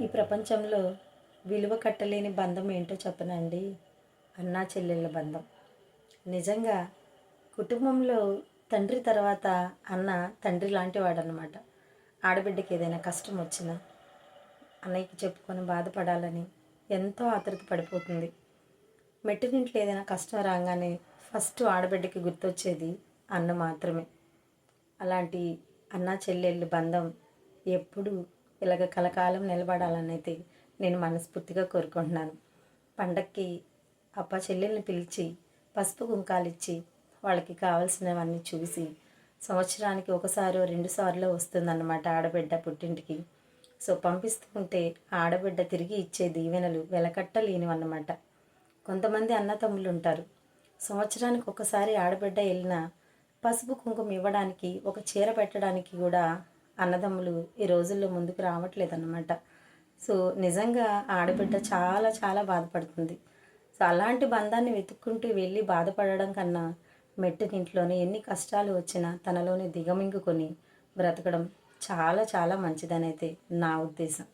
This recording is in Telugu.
ఈ ప్రపంచంలో విలువ కట్టలేని బంధం ఏంటో చెప్పనండి. అన్నా చెల్లెళ్ళ బంధం. నిజంగా కుటుంబంలో తండ్రి తర్వాత అన్న తండ్రి లాంటి వాడనమాట ఆడబిడ్డకి ఏదైనా కష్టం వచ్చినా అన్నయ్యకి చెప్పుకొని బాధపడాలని ఎంతో ఆతృత పడిపోతుంది. మెట్టినింట్లో ఏదైనా కష్టం రాగానే ఫస్ట్ ఆడబిడ్డకి గుర్తొచ్చేది అన్న మాత్రమే. అలాంటి అన్న చెల్లెళ్ళ బంధం ఎప్పుడు ఇలాగ కలకాలం నిలబడాలని అయితే నేను మనస్ఫూర్తిగా కోరుకుంటున్నాను. పండక్కి అప్ప చెల్లెల్ని పిలిచి పసుపు కుంకాలు ఇచ్చి వాళ్ళకి కావాల్సినవన్నీ చూసి సంవత్సరానికి ఒకసారి రెండు సార్లు వస్తుందన్నమాట ఆడబిడ్డ పుట్టింటికి. సో పంపిస్తూ ఉంటే ఆడబిడ్డ తిరిగి ఇచ్చే దీవెనలు వెలకట్టలేనివన్నమాట. కొంతమంది అన్నతమ్ములు ఉంటారు సంవత్సరానికి ఒకసారి ఆడబిడ్డ వెళ్ళినా పసుపు కుంకుమ ఇవ్వడానికి ఒక చీర పెట్టడానికి కూడా అన్నదమ్ములు ఈ రోజుల్లో ముందుకు రావట్లేదన్నమాట. సో నిజంగా ఆడబిడ్డ చాలా చాలా బాధపడుతుంది. సో అలాంటి బంధాన్ని వెతుక్కుంటూ వెళ్ళి బాధపడడం కన్నా మెట్టినింట్లోనే ఎన్ని కష్టాలు వచ్చినా తనలోనే దిగమింగుకొని బ్రతకడం చాలా చాలా మంచిదనైతే నా ఉద్దేశం.